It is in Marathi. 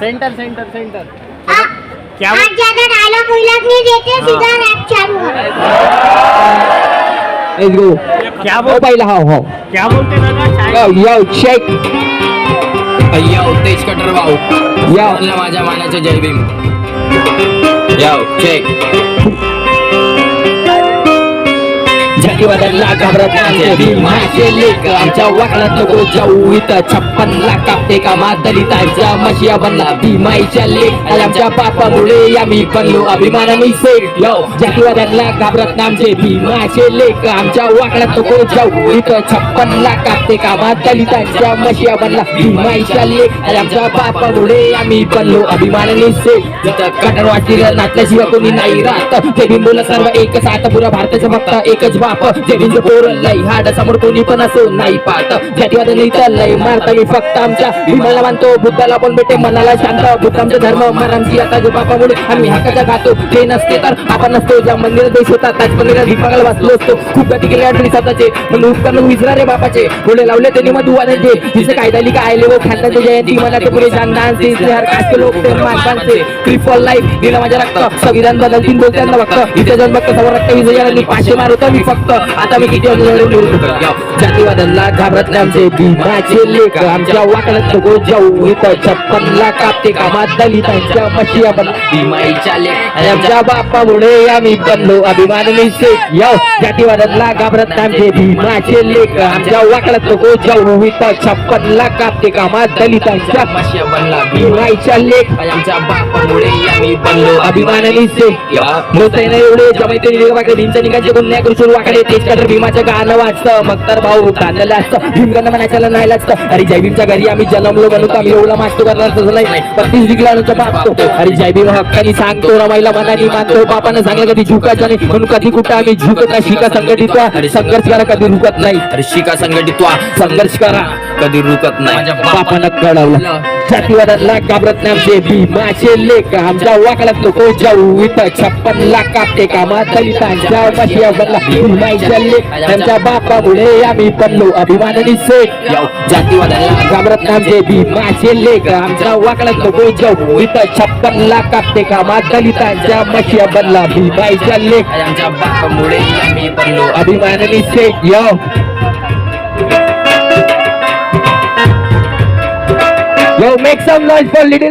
Centre centre centre. क्या आज ज़्यादा डायलॉग विलॉग नहीं देते सीधा रैप चालू है लेट्स गो क्या बोल पहिला हो हो क्या बोलते दादा? चाय यो यो चेक यो तेज कटर भाऊ यो म्हणलं माझ्या मानाचं जय भीम। यो चेक जातीवाद्यांना घाबरत नाही भीमाचे लेख आमच्या वाकडात नको जाऊ इथं छप्पन लाख कापते का दलितांच्या मशिया बनला भीमाईच्या लेख आणि आमच्या पापामुळे आम्ही बनलो अभिमानाने सेठ यो जातीवाद्यांना घाबरत नाही आमचे भीमाचे लेख आमच्या वाकडात नको जाऊ इथं छप्पन लाख कापते का दलितांच्या मशिया बनला भीमाईच्या लेख आणि आमच्या पापामुळे आम्ही बनलो अभिमानाने सेठ जिथं कटर वाटली नाटल्याशिवाय कोणी नाही राहत ते बिंबूला सर्व एकच आता पुरा भारताचं फक्त एकच बाप जे तुझं पोर लय हाड समोर कोणी पण असो नाही पाहत. जातीवाद नाही लय मारता मी फक्त आमच्या भीमाला मानतो. बुद्धाला पण भेटे मनाला शांत. बुद्ध आमचा धर्म मरामची आता जो बापामुळे आम्ही हक्काचा खातो. ते नसते तर आपण नसतो. ज्या मंदिरात देश होता त्याच मंदिरात दीपाला वाचलो असतो. खूप गती केले आठवणी स्वतःचे. म्हणून उपकरण विसरारे बापाचे. पुढे लावले त्यांनी मग दुवाराचे तिचे कायदाली काय आले व खानदाचे जयंती. मला ते पुरे जानदान ते हर कास्ट लोक ते माणसांचे. फ्री लाईफ दिला माझ्या रक्त. संविधान बदलतील बोलत्यांना फक्त इथे जन फक्त समोर रक्त विजयाला मी पाचशे मारतो मी फक्त. आता kami tidak boleh mundur जातीवादांना घाबरत आमचे भीमाचे लेख आमच्या वाकड्यात नको जाऊ. इथं छप्पन कापते कामात दलितांच्या मशिया बन. भीमाईच्या लेख आमच्या बापामुळे आम्ही बनलो अभिमानाने शेख यो जातीवादांना घाबरत आमचे भीमाचे लेख आमच्या वाकड्यात नको जाऊ. इथं छप्पन कापते कामात दलितांच्या मशिया बनला भीम भीमाईच्या लेख आमच्या बापामुळे आम्ही बनलो अभिमानाने येणार एवढे भीमच्या निघाचे गुन्ह्या कृषून वाकडे तेच भीमाचं गाणं वाचतं मग तर भाऊ कांदलं असतं. भीमकडनं म्हणायला नाही लागतं अरे जय भीमच्या घरी आम्ही जन्मलो म्हणून आम्ही एवढा मागतो करणार तसं नाही. पस्तीस डिग्लाचं बापतो अरे जय भीम हक्कानी सांगतो रमाईला मनानी मानतो. बापानं सांगलं कधी झुकायचं नाही. म्हणून कधी कुठं आम्ही झुकत नाही. शिका संघटित. संघर्ष करा कधी रुकत नाही. अरे शिका संघटित संघर्ष करा. कधी रुकत नाही. माझ्या बापानं कळवलं. जातीवादाला घाबरत नाही आमचे भीमाचे लेख आमच्या वाकड्यात नको जाऊ. इथं छप्पन लाख कापते कामा दलितांच्या मशिया बनला भीमाईच्या लेख आमच्या बापामुळे आम्ही बनलो अभिमानाने शेख जातीवादाला घाबरत नाही आमचे भीमाचे लेख आमच्या वाकड्यात नको जाऊ. इथं छप्पन लाख कापते कामा दलितांच्या मशिया बनला भीमाईच्या लेख आमच्या बापामुळे आम्ही बनलो अभिमानाने यो make some noise for little